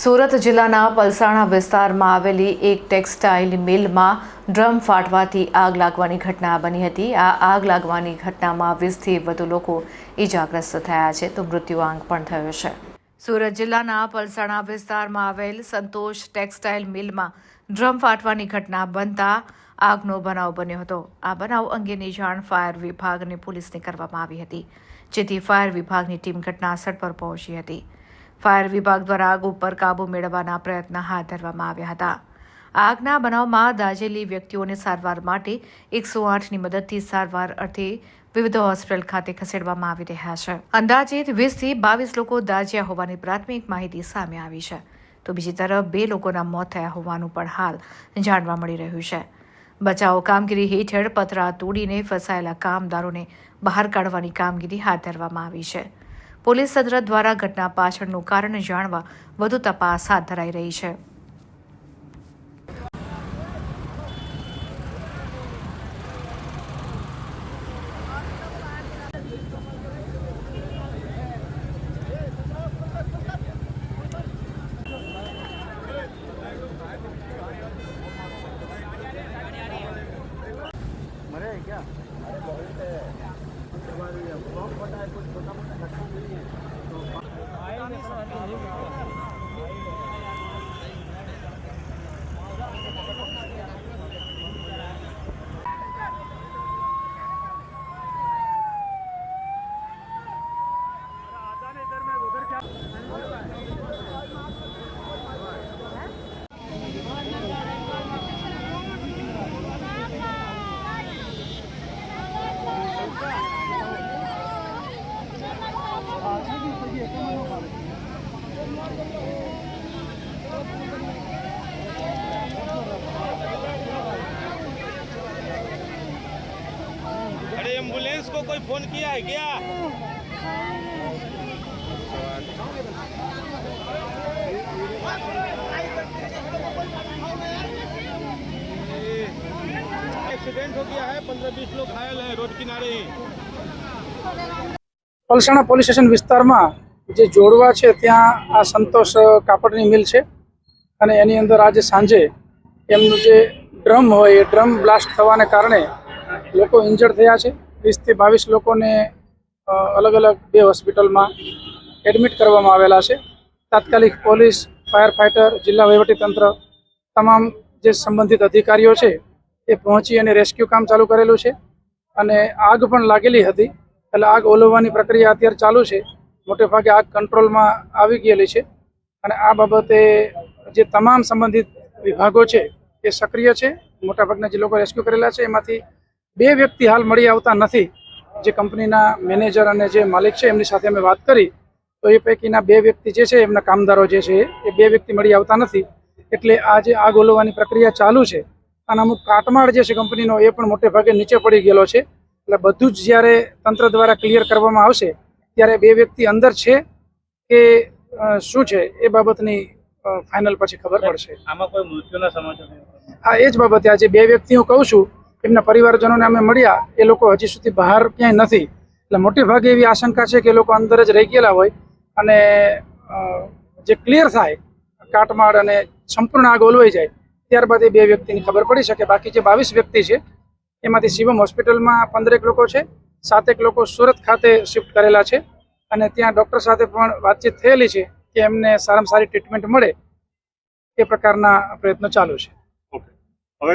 સુરત જિલ્લાના પલસાણા વિસ્તારમાં આવેલી એક ટેક્સટાઇલ મિલમાં ડ્રમ ફાટવાથી આગ લાગવાની ઘટના બની હતી. આ આગ લાગવાની ઘટનામાં વીસથી વધુ લોકો ઈજાગ્રસ્ત થયા છે, તો મૃત્યુઆંક પણ થયો છે. સુરત જિલ્લાના પલસાણા વિસ્તારમાં આવેલ સંતોષ ટેક્સટાઇલ મિલમાં ડ્રમ ફાટવાની ઘટના બનતા આગનો બનાવ બન્યો હતો. આ બનાવ અંગેની જાણ ફાયર વિભાગ અને પોલીસને કરવામાં આવી હતી, જેથી ફાયર વિભાગની ટીમ ઘટનાસ્થળ પર પહોંચી હતી. ફાયર વિભાગ દ્વારા આગ ઉપર કાબૂ મેળવવાના પ્રયત્ન હાથ ધરવામાં આવ્યા હતા. આગના બનાવમાં દાઝેલી વ્યક્તિઓને સારવાર માટે એકસો આઠની મદદથી સારવાર અર્થે વિવિધ હોસ્પિટલ ખાતે ખસેડવામાં આવી રહ્યા છે. અંદાજિત વીસથી બાવીસ લોકો દાઝ્યા હોવાની પ્રાથમિક માહિતી સામે આવી છે. તો બીજી તરફ બે લોકોના મોત થયા હોવાનું પણ હાલ જાણવા મળી રહ્યું છે. બચાવ કામગીરી હેઠળ પતરા તોડીને ફસાયેલા કામદારોને બહાર કાઢવાની કામગીરી હાથ ધરવામાં આવી છે. પોલીસ તંત્ર દ્વારા ઘટના પાછળનું કારણ જાણવા વધુ તપાસ હાથ ધરાઈ રહી છે. को कोई फोन किया है क्या एक्सीडेंट हो गया है पंद्रह बीस लोग घायल हैं रोड किनारे ही પલસાણા પોલીસ સ્ટેશન વિસ્તારમાં જે જોડવા છે ત્યાં આ સંતોષ કાપડની મિલ છે અને એની અંદર આજે સાંજે એમનું જે ડ્રમ હોય એ ડ્રમ બ્લાસ્ટ થવાને કારણે લોકો ઇન્જર્ડ થયા છે વીસથી બાવીસ લોકોને અલગ અલગ બે હોસ્પિટલમાં એડમિટ કરવામાં આવેલા છે. તાત્કાલિક પોલીસ, ફાયર ફાઇટર જિલ્લા વહીવટીતંત્ર તમામ જે સંબંધિત અધિકારીઓ છે, એ પહોંચી અને રેસ્ક્યુ કામ ચાલુ કરેલું છે. અને આગ પણ લાગેલી હતી. એટલે આગ ઓલવવાની પ્રક્રિયા અત્યારે ચાલુ છે. મોટે ભાગે આગ કંટ્રોલમાં આવી ગયેલી છે. અને આ બાબતે જે તમામ સંબંધિત વિભાગો છે, એ સક્રિય છે. મોટાભાગના જે લોકો રેસ્ક્યુ કરેલા છે, એમાંથી બે વ્યક્તિ હાલ મળી આવતા નથી. જે કંપનીના મેનેજર અને જે માલિક છે એમની સાથે અમે વાત કરી. તો એ પૈકીના બે વ્યક્તિ જે છે એમના કામદારો જે છે એ બે વ્યક્તિ મળી આવતા નથી. એટલે આ જે આગ ઓલવવાની પ્રક્રિયા ચાલુ છે અને અમુક કાટમાળ જે છે કંપનીનો એ પણ મોટે ભાગે નીચે પડી ગયેલો છે. એટલે બધું જ જ્યારે તંત્ર દ્વારા ક્લિયર કરવામાં આવશે ત્યારે બે વ્યક્તિ અંદર છે કે શું છે એ બાબતની ફાઇનલ પછી ખબર પડશે. આમાં કોઈ મૃત્યુના સમાચાર? હા એ જ બાબતે આજે બે વ્યક્તિ હું કહું છું એમના પરિવારજનોને અમે મળ્યા. એ લોકો હજી સુધી બહાર ક્યાંય નથી. એટલે મોટે ભાગે એવી આશંકા છે કે એ લોકો અંદર જ રહી ગયેલા હોય અને જે ક્લિયર થાય, કાટમાળ અને સંપૂર્ણ આગ ઓલવાઈ જાય, ત્યારબાદ એ બે વ્યક્તિની ખબર પડી શકે. બાકી જે બાવીસ વ્યક્તિ છે, એમાંથી શિવમ હોસ્પિટલમાં પંદરેક લોકો છે, સાતેક લોકો સુરત ખાતે શિફ્ટ કરેલા છે અને ત્યાં ડૉક્ટર સાથે પણ વાતચીત થયેલી છે કે એમને સારામાં સારી ટ્રીટમેન્ટ મળે. એ પ્રકારના પ્રયત્નો ચાલુ છે. ઓકે. હવે